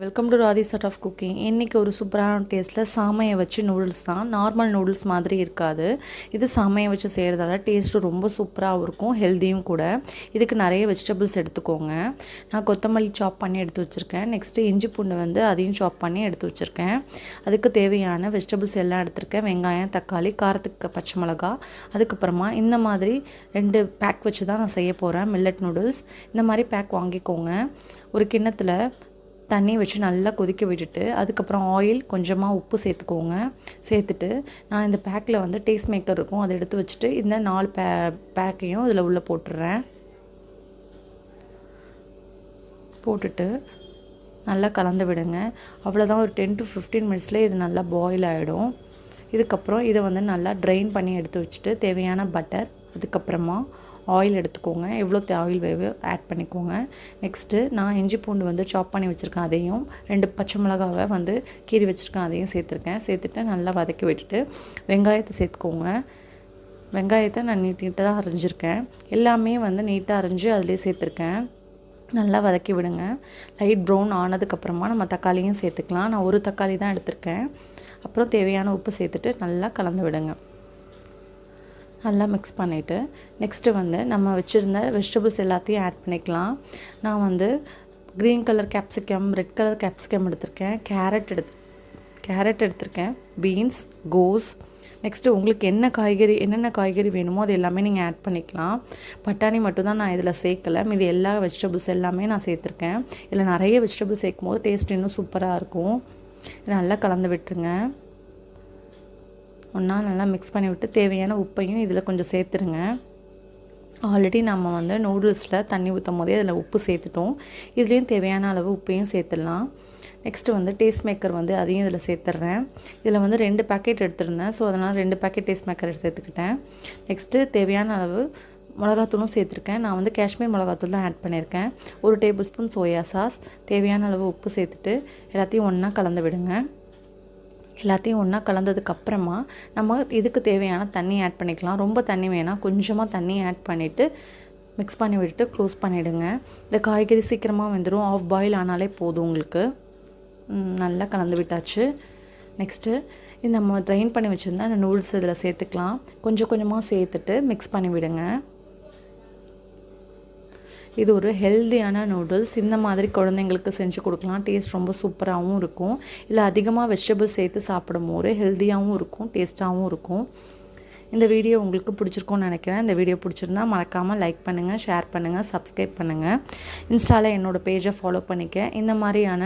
Welcome to Rathi சட் of cooking இன்றைக்கி ஒரு சூப்பரான டேஸ்ட்டில் சாமையை வச்சு நூடுல்ஸ் தான். நார்மல் நூடுல்ஸ் மாதிரி இருக்காது. இது சாமையை வச்சு செய்கிறதால டேஸ்ட்டு ரொம்ப சூப்பராகவும் இருக்கும் ஹெல்த்தியும் கூட. இதுக்கு நிறைய வெஜிடபிள்ஸ் எடுத்துக்கோங்க. நான் கொத்தமல்லி சாப் பண்ணி எடுத்து வச்சுருக்கேன். நெக்ஸ்ட்டு இஞ்சி பூண்டு வந்து அதையும் சாப் பண்ணி எடுத்து வச்சுருக்கேன். அதுக்கு தேவையான வெஜிடபிள்ஸ் எல்லாம் எடுத்திருக்கேன். வெங்காயம் தக்காளி காரத்துக்கு பச்சை மிளகா. அதுக்கப்புறமா இந்த மாதிரி ரெண்டு பேக் வச்சு தான் நான் செய்ய போகிறேன் மில்லட் நூடுல்ஸ் இந்த மாதிரி பேக் வாங்கிக்கோங்க. ஒரு கிண்ணத்தில் தண்ணி வச்சு நல்லா கொதிக்க விட்டுட்டு அதுக்கப்புறம் ஆயில் கொஞ்சமாக உப்பு சேர்த்துக்கோங்க. சேர்த்துட்டு நான் இந்த பேக்கில் வந்து டேஸ்ட் மேக்கர் இருக்கும். அதை எடுத்து வச்சுட்டு இந்த நாலு பே பேக்கையும் இதில் உள்ளே போட்டுடுறேன் போட்டுட்டு நல்லா கலந்து விடுங்க. அவ்வளோதான் ஒரு டென் டு ஃபிஃப்டீன் மினிட்ஸ்லேயே இது நல்லா பாயில் ஆகிடும் இதுக்கப்புறம் இதை வந்து நல்லா ட்ரைன் பண்ணி எடுத்து வச்சுட்டு தேவையான பட்டர் அதுக்கப்புறமா ஆயில் எடுத்துக்கோங்க. எவ்வளோ ஆயில் வேவோ ஆட் பண்ணிக்கோங்க. நெக்ஸ்ட்டு நான் இஞ்சி பூண்டு வந்து சாப் பண்ணி வச்சுருக்கேன் அதையும். ரெண்டு பச்சை மிளகாவை வந்து கீறி வச்சுருக்கேன் அதையும் சேர்த்துருக்கேன். சேர்த்துட்டு நல்லா வதக்கி விட்டுட்டு வெங்காயத்தை சேர்த்துக்கோங்க. வெங்காயத்தை நான் நீட் நீட்டாக தான் அரைஞ்சிருக்கேன். எல்லாமே வந்து நீட்டாக அரைஞ்சி அதிலே சேர்த்துருக்கேன். நல்லா வதக்கி விடுங்க. லைட் ப்ரௌன் ஆனதுக்கப்புறமா நம்ம தக்காளியும் சேர்த்துக்கலாம். நான் ஒரு தக்காளி தான் எடுத்திருக்கேன். அப்புறம் தேவையான உப்பு சேர்த்துட்டு நல்லா கலந்து விடுங்க. நல்லா மிக்ஸ் பண்ணிவிட்டு நெக்ஸ்ட்டு வந்து நம்ம வச்சுருந்த வெஜிடபிள்ஸ் எல்லாத்தையும் ஆட் பண்ணிக்கலாம். நான் வந்து green colour capsicum red colour capsicum எடுத்திருக்கேன். கேரட் எடுத்து கேரட் எடுத்திருக்கேன். பீன்ஸ் கோஸ் நெக்ஸ்ட்டு உங்களுக்கு என்ன காய்கறி என்னென்ன காய்கறி வேணுமோ அது எல்லாமே நீங்கள் ஆட் பண்ணிக்கலாம். பட்டாணி மட்டும்தான் நான் இதில் சேர்க்கலை. மீது எல்லா வெஜிடபிள்ஸ் எல்லாமே நான் சேர்த்துருக்கேன். இதில் நிறைய வெஜிடபிள்ஸ் சேர்க்கும் போது டேஸ்ட் இன்னும் சூப்பராக இருக்கும். நல்லா கலந்து விட்டுருங்க. ஒன்றா நல்லா மிக்ஸ் பண்ணி விட்டு தேவையான உப்பையும் இதில் கொஞ்சம் சேர்த்துருங்க. ஆல்ரெடி நம்ம வந்து நூடுல்ஸில் தண்ணி ஊற்றும் போதே அதில் உப்பு சேர்த்துட்டோம். இதுலேயும் தேவையான அளவு உப்பையும் சேர்த்துடலாம். நெக்ஸ்ட்டு வந்து டேஸ்ட் மேக்கர் வந்து அதையும் இதில் சேர்த்துட்றேன் இதில் வந்து ரெண்டு பேக்கெட் எடுத்துருந்தேன். ஸோ அதனால் ரெண்டு பேக்கெட் டேஸ்ட் மேக்கர் சேர்த்துக்கிட்டேன். நெக்ஸ்ட்டு தேவையான அளவு மிளகாத்தூளும் சேர்த்துருக்கேன். நான் வந்து காஷ்மீர் மிளகாத்தூள் தான் ஆட் பண்ணியிருக்கேன். ஒரு டேபிள் ஸ்பூன் சோயா சாஸ் தேவையான அளவு உப்பு சேர்த்துட்டு எல்லாத்தையும் ஒன்றா கலந்து விடுங்க. எல்லாத்தையும் ஒன்றா கலந்ததுக்கப்புறமா நம்ம இதுக்கு தேவையான தண்ணி ஆட் பண்ணிக்கலாம். ரொம்ப தண்ணி வேணால் கொஞ்சமாக தண்ணி ஆட் பண்ணிவிட்டு மிக்ஸ் பண்ணி விட்டுட்டு க்ளோஸ் பண்ணிவிடுங்க இந்த காய்கறி சீக்கிரமாக வந்துடும் ஆஃப் பாயில் ஆனாலே போதும் உங்களுக்கு. நல்லா கலந்து விட்டாச்சு. நெக்ஸ்ட்டு இது நம்ம ட்ரைன் பண்ணி வச்சுருந்தா அந்த நூடுல்ஸ் இதில் சேர்த்துக்கலாம். கொஞ்சம் கொஞ்சமாக சேர்த்துட்டு மிக்ஸ் பண்ணி விடுங்க. இது ஒரு ஹெல்த்தியான நூடுல்ஸ் இந்த மாதிரி குழந்தைங்களுக்கு செஞ்சு கொடுக்கலாம். டேஸ்ட் ரொம்ப சூப்பராகவும் இருக்கும். இல்லை அதிகமாக வெஜிடபிள்ஸ் சேர்த்து சாப்பிடும் போது ஹெல்த்தியாகவும் இருக்கும் டேஸ்ட்டாகவும் இருக்கும். இந்த வீடியோ உங்களுக்கு பிடிச்சிருக்கும்னு நினைக்கிறேன். இந்த வீடியோ பிடிச்சிருந்தா மறக்காமல் லைக் பண்ணுங்கள் ஷேர் பண்ணுங்கள் சப்ஸ்கிரைப் பண்ணுங்கள் இன்ஸ்டாவில் என்னோடய பேஜை ஃபாலோ பண்ணிக்க. இந்த மாதிரியான